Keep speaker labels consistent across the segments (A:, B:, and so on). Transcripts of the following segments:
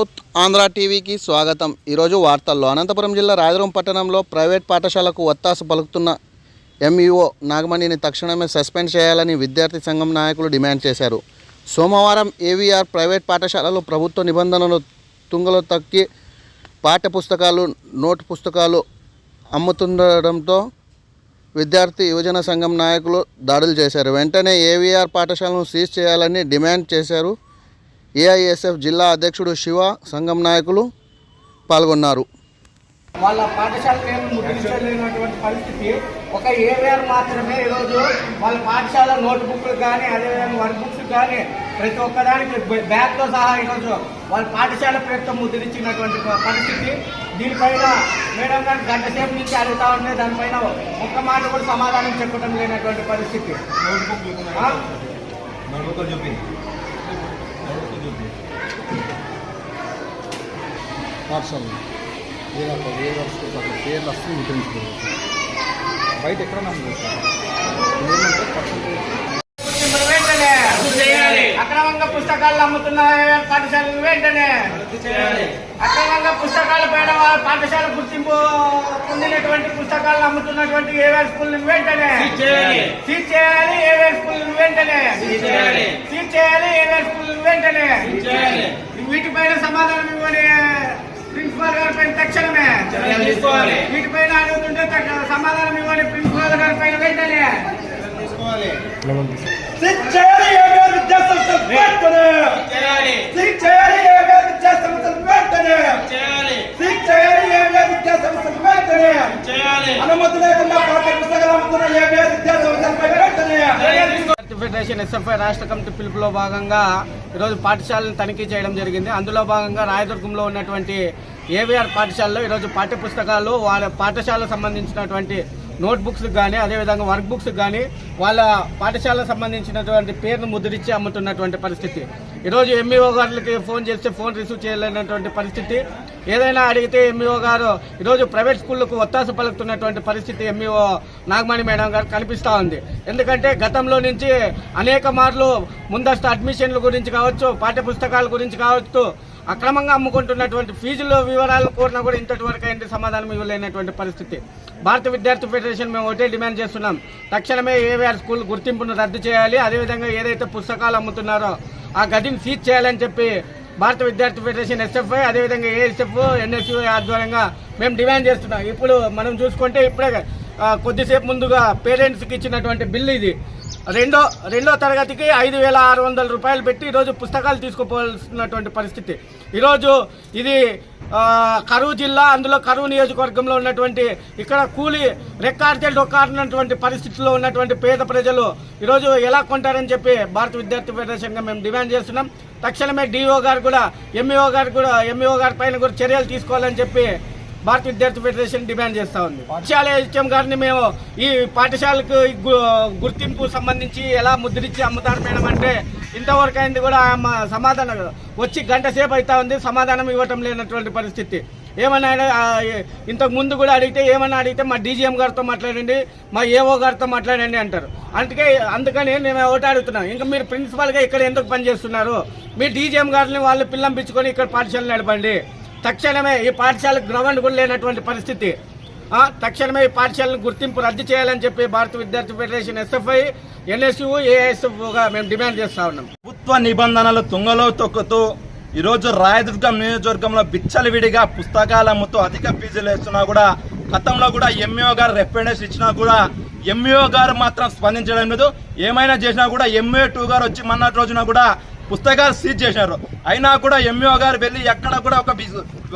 A: South Andhra టీవీకి స్వాగతం. ఈరోజు వార్తల్లో అనంతపురం జిల్లా రాయదురం పట్టణంలో ప్రైవేట్ పాఠశాలకు ఒత్తాసు పలుకుతున్న ఎంఈఓ నాగమణిని తక్షణమే సస్పెండ్ చేయాలని విద్యార్థి సంఘం నాయకులు డిమాండ్ చేశారు. సోమవారం ఏవీఆర్ ప్రైవేట్ పాఠశాలలో ప్రభుత్వ నిబంధనలు తుంగలో తక్కి పాఠ్య పుస్తకాలు నోటు పుస్తకాలు అమ్ముతుండడంతో విద్యార్థి యువజన సంఘం నాయకులు దాడులు చేశారు. వెంటనే ఏవీఆర్ పాఠశాలను సీజ్ చేయాలని డిమాండ్ చేశారు ఏఐఎస్ఎఫ్ జిల్లా అధ్యక్షుడు శివ సంఘం నాయకులు పాల్గొన్నారు.
B: వాళ్ళ పాఠశాల పేరు ముద్రించలేనటువంటి పరిస్థితి. ఒక ఏవిఆర్ మాత్రమే ఈరోజు వాళ్ళ పాఠశాల నోట్ బుక్లు కానీ అదేవిధంగా వర్క్ బుక్స్ కానీ ప్రతి ఒక్కదానికి బ్యాగ్తో సహా ఈరోజు వాళ్ళ పాఠశాల పేరుతో ముద్రించినటువంటి పరిస్థితి. దీనిపైన మేడం గారు గంట సేపు నుంచి అడుగుతా ఉంటే దానిపైన ఒక్క మాట కూడా సమాధానం చెప్పడం లేనటువంటి పరిస్థితి?
C: నోట్బుక్ చూపి నోట్బుక్ చూపి
D: పాఠశాలలో ఏ రకం ఏ వస్తువు అక్కడ పేర్లు అస్సలు ముద్రించుకోలేదు బయట ఎక్కడ
B: వెంటనే అక్రమంగా పుస్తకాలు అమ్ముతున్న పాఠశాలలు వెంటనే. అక్రమంగా పుస్తకాల వాళ్ళ పాఠశాల గుర్తింపు పొందినటువంటి పుస్తకాలను అమ్ముతున్నటువంటి ఏవే స్కూల్ వెంటనే. సీజ్ చేయాలి. ఏవే స్కూల్ వెంటనే. సీజ్ చేయాలి. ఏవే స్కూల్ సమాధానం ప్రిన్సిపాల్ గారి పైన తక్షణమే. వీటిపైన అడుగుతుంటే సమాధానం ఇవ్వని ప్రిన్సిపాల్ గారి పైన వెంటనే.
E: అనుమతి లేకుండా పాఠ్య పుస్తకాలు అమ్ముతున్న ఏవిఆర్ విద్యా సంస్థలపై
B: ఫెడరేషన్ ఎస్ఎఫ్ఐ రాష్ట్ర కమిటీ పిలుపులో భాగంగా ఈరోజు పాఠశాలను తనిఖీ చేయడం జరిగింది. అందులో భాగంగా రాయదుర్గంలో ఉన్నటువంటి ఏవిఆర్ పాఠశాలలో ఈరోజు పాఠ్య పుస్తకాలు వాళ్ళ పాఠశాలకు సంబంధించినటువంటి నోట్బుక్స్కి కానీ అదేవిధంగా వర్క్ బుక్స్కి కానీ వాళ్ళ పాఠశాలకు సంబంధించినటువంటి పేరును ముద్రించి అమ్ముతున్నటువంటి పరిస్థితి. ఈరోజు ఎంఈఓ గారికి ఫోన్ చేస్తే ఫోన్ రిసీవ్ చేయలేనటువంటి పరిస్థితి. ఏదైనా అడిగితే ఎంఈఓ గారు ఈరోజు ప్రైవేట్ స్కూళ్ళకు ఒత్తాస పలుకుతున్నటువంటి పరిస్థితి ఎంఈఓ నాగమణి మేడం గారు కనిపిస్తూ ఉంది. ఎందుకంటే గతంలో నుంచి అనేక మార్లు ముందస్తు అడ్మిషన్ల గురించి కావచ్చు పాఠ్య పుస్తకాల గురించి కావచ్చు అక్రమంగా అమ్ముకుంటున్నటువంటి ఫీజుల వివరాలు కోరినా కూడా ఇంతటి వరకు ఏంటి సమాధానం ఇవ్వలేనటువంటి పరిస్థితి. భారత విద్యార్థి ఫెడరేషన్ మేము ఒకటే డిమాండ్ చేస్తున్నాం. తక్షణమే ఏవిఆర్ స్కూల్ గుర్తింపును రద్దు చేయాలి. అదేవిధంగా ఏదైతే పుస్తకాలు అమ్ముతున్నారో ఆ గదిని సీజ్ చేయాలని చెప్పి భారత విద్యార్థి ఫెడరేషన్ ఎస్ఎఫ్ఐ అదేవిధంగా ఏఎస్ఎఫ్ ఎన్ఎస్యు ఆధ్వర్యంగా మేము డిమాండ్ చేస్తున్నాం. ఇప్పుడు మనం చూసుకుంటే ఇప్పుడే కొద్దిసేపు ముందుగా పేరెంట్స్కి ఇచ్చినటువంటి బిల్లు ఇది. రెండో రెండో తరగతికి ఐదు వేల ఆరు వందల రూపాయలు పెట్టి ఈరోజు పుస్తకాలు తీసుకుపోవాల్సినటువంటి పరిస్థితి. ఈరోజు ఇది కరువు జిల్లా అందులో కరువు నియోజకవర్గంలో ఉన్నటువంటి ఇక్కడ కూలి రెక్కాడితే డొక్కారినటువంటి పరిస్థితుల్లో ఉన్నటువంటి పేద ప్రజలు ఈరోజు ఎలా కొంటారని చెప్పి భారత విద్యార్థి ఫెడరేషన్గా మేము డిమాండ్ చేస్తున్నాం. తక్షణమే డిఓ గారు కూడా ఎంఈఓ గారు కూడా ఎంఈఓ గారి పైన కూడా చర్యలు తీసుకోవాలని చెప్పి భారత విద్యార్థి ఫెడరేషన్ డిమాండ్ చేస్తా ఉంది. పాఠశాల హెచ్ఎం గారిని మేము ఈ పాఠశాలకు గుర్తింపు సంబంధించి ఎలా ముద్రించి అమ్ముతారు మేడం అంటే ఇంతవరకు అయింది కూడా మా సమాధానం వచ్చి గంట సేపు అవుతా ఉంది సమాధానం ఇవ్వటం లేనటువంటి పరిస్థితి. ఏమన్నా ఇంతకు ముందు కూడా అడిగితే ఏమన్నా అడిగితే మా డీజీఎం గారితో మాట్లాడండి మా ఏఓ గారితో మాట్లాడండి అంటారు. అందుకే అందుకని మేము ఒకటి అడుగుతున్నాం. ఇంకా మీరు ప్రిన్సిపాల్గా ఇక్కడ ఎందుకు పనిచేస్తున్నారు? మీ డీజీఎం గారిని వాళ్ళు పిల్లంపించుకొని ఇక్కడ పాఠశాల నడపండి. తక్షణమే ఈ పాఠశాల గ్రౌండ్ కూడా లేనటువంటి పరిస్థితి. ఆ, తక్షణమే ఈ పాఠశాలను గుర్తింపు రద్దు చేయాలని చెప్పి భారత విద్యార్థి ఫెడరేషన్ ఎస్ఎఫ్ఐ ఎన్ఎస్యు ఏఎస్ఎఫ్గా మేము డిమాండ్ చేస్తా ఉన్నాం.
E: ప్రభుత్వ నిబంధనలు తుంగలో తొక్కుతూ ఈరోజు రాయదుర్గం నియోజకవర్గంలో బిచ్చలవిడిగా పుస్తకాలు అమ్ముతూ అధిక ఫీజులు వేస్తున్నా కూడా గతంలో కూడా ఎంఈఓ గారు రిప్రజెంటేషన్ ఇచ్చినా కూడా ఎంఈఓ గారు మాత్రం స్పందించడం లేదు. ఏమైనా చేసినా కూడా ఎంఏ టూ గారు వచ్చి మొన్నటి రోజున కూడా పుస్తకాలు సీజ్ చేశారు. అయినా కూడా ఎంఈఓ గారు వెళ్ళి ఎక్కడ కూడా ఒక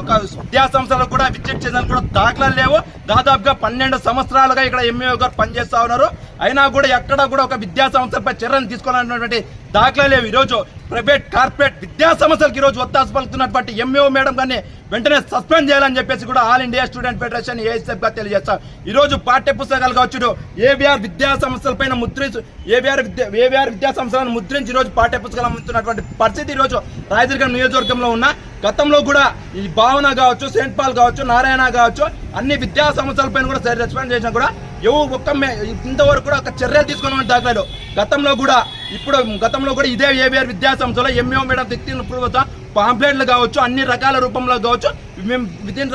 E: ఒక విద్యా సంస్థలకు కూడా విజిట్ చేసిన కూడా దాఖలాలు లేవు. దాదాపుగా పన్నెండు సంవత్సరాలుగా ఇక్కడ ఎంఈఓ గారు పనిచేస్తూ ఉన్నారు. అయినా కూడా ఎక్కడ కూడా ఒక విద్యా సంస్థలపై చర్యలు తీసుకోవాలన్నటువంటి దాఖలా లేవు. ఈరోజు ప్రైవేట్ కార్పొరేట్ విద్యా సంస్థలకు ఈరోజు ఒత్తాసు పలుకుతున్నటువంటి ఎంఏఓ మేడం గారిని వెంటనే సస్పెండ్ చేయాలని చెప్పేసి కూడా ఆల్ ఇండియా స్టూడెంట్ ఫెడరేషన్ ఏఎస్ఎఫ్గా తెలియజేస్తాం. ఈరోజు పాఠ్య పుస్తకాలు కావచ్చు ఏబిఆర్ విద్యా సంస్థల పైన ముద్రించి ఏబిఆర్ విద్యా ఏబిఆర్ విద్యా సంస్థలను ముద్రించి ఈ రోజు పాఠ్య పుస్తకాలు అమ్ముతున్నటువంటి పరిస్థితి ఈరోజు రోజు రాయదుర్గం నియోజకవర్గంలో ఉన్న గతంలో కూడా ఈ భావన కావచ్చు సెయింట్ పాల్ కావచ్చు నారాయణ కావచ్చు అన్ని విద్యా సంస్థలపైన కూడా రెస్పాండ్ చేసినా కూడా ఎవరు ఒక్క ఇంతవరకు కూడా ఒక చర్యలు తీసుకున్న దాఖలాలు. గతంలో కూడా ఇప్పుడు గతంలో కూడా ఇదే ఏవిఆర్ విద్యాసంస్థలో ఎంఏ మేడం వ్యక్తిని పాంప్లెట్లు కావచ్చు అన్ని రకాల రూపంలో కావచ్చు మేము వితిన్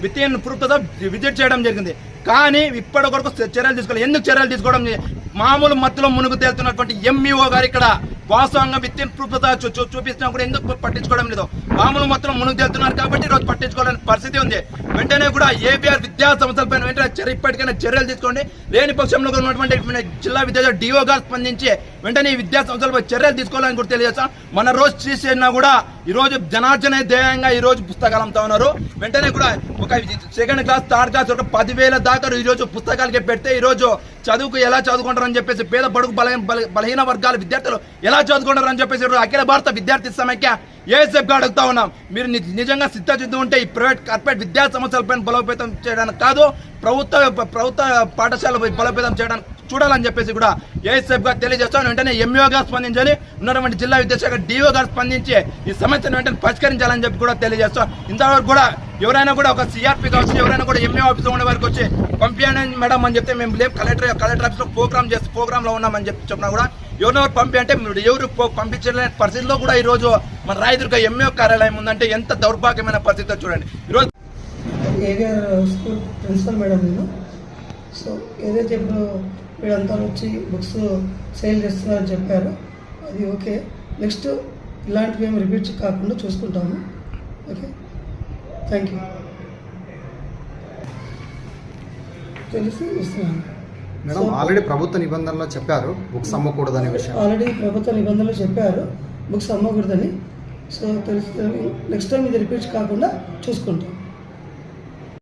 E: విత్ ప్రూఫ్తో విజిట్ చేయడం జరిగింది. కానీ ఇప్పటి వరకు చర్యలు తీసుకోవాలి ఎందుకు చర్యలు తీసుకోవడం? మామూలు మత్తులో మునుగు తేలుతున్నటువంటి ఎంఈఓ గారు ఇక్కడ వాస్తవంగా విత్ ఇన్ ప్రూఫ్తో చూ- చూపిస్తున్నా కూడా ఎందుకు పట్టించుకోవడం లేదు? మామూలు మొత్తం మునుగు తెలుతున్నారు కాబట్టి ఈరోజు పట్టించుకోవాలని పరిస్థితి ఉంది. వెంటనే కూడా ఏబిఆర్ విద్యా సంస్థలపైన వెంటనే చర్య ఇప్పటికైనా చర్యలు తీసుకోండి. లేని పక్షంలో ఉన్నటువంటి జిల్లా విద్యార్థులు డిఓ గారు స్పందించి వెంటనే ఈ విద్యా సంస్థలపై చర్యలు తీసుకోవాలని కూడా తెలియజేస్తాం. మన రోజు చేసినా కూడా ఈ రోజు జనార్జన ధ్యేయంగా ఈరోజు పుస్తకాలు అమ్ముతా ఉన్నారు. వెంటనే కూడా ఒక సెకండ్ క్లాస్ థర్డ్ క్లాస్ ఒక పదివేల దాకా ఈరోజు పుస్తకాలకే పుస్తకాలకి పెడితే ఈరోజు చదువుకు ఎలా చదువుకుంటారని చెప్పేసి పేద బడుగు బల బల- బలహీన వర్గాల విద్యార్థులు ఎలా చదువుకుంటారని చెప్పేసి అఖిల భారత విద్యార్థి సమైక్య ఏఎస్ఎఫ్ అడుగుతా ఉన్నాం. మీరు నిజంగా సిద్ధచిద్దు ఉంటే ఈ ప్రైవేట్ కార్పొరేట్ విద్యా సంస్థలపైన బలోపేతం చేయడానికి కాదు ప్రభుత్వ ప్రభుత్వ పాఠశాల బలోపేతం చేయడానికి చూడాలని చెప్పేసి కూడా ఏఎస్ఎఫ్గా తెలియజేస్తాను. వెంటనే ఎంఈఓ గారు స్పందించాలి. ఉన్నటువంటి జిల్లా విద్యాశాఖ డిఓ గారు స్పందించి ఈ సమస్యను వెంటనే పరిష్కరించాలని చెప్పి కూడా తెలియజేస్తాం. ఇంతవరకు కూడా ఎవరైనా కూడా ఒక సిఆర్పీ కావచ్చు ఎవరైనా కూడా ఎంఏ ఆఫీస్లో ఉండే వారికి వచ్చి పంపించండి మేడం అని చెప్తే మేము లేవు కలెక్టర్ కలెక్టర్ ఆఫీస్లో ప్రోగ్రామ్ చేసి ప్రోగ్రామ్లో ఉన్నామని చెప్పి చెప్పినా కూడా ఎవరెవరు పంపి అంటే మీరు ఎవరు పో- పంపించలేని పరిస్థితిలో కూడా ఈరోజు మన రాయదుర్గ ఎంఏ కార్యాలయం ఉందంటే ఎంత దౌర్భాగ్యమైన పరిస్థితి చూడండి. ఈరోజు
F: స్కూల్ ప్రిన్సిపల్ మేడం నేను? సో ఏదైతే ఇప్పుడు వీళ్ళంతా వచ్చి బుక్స్ సేల్ చేస్తున్నారని చెప్పారో అది ఓకే. నెక్స్ట్ ఇలాంటివి ఏమి రిపీట్ కాకుండా చూసుకుంటాము. ఓకే? థ్యాంక్ యూ తెలిసి ఇస్తున్నాను.
D: మేడం ఆల్రెడీ ప్రభుత్వ నిబంధనలో చెప్పారు బుక్స్ అమ్మకూడదనే విషయం.
F: ఆల్రెడీ ప్రభుత్వ నిబంధనలు చెప్పారు బుక్స్ అమ్మకూడదని. సో తెలిసి నెక్స్ట్ టైం ఇది రిపీట్ కాకుండా చూసుకుంటాం.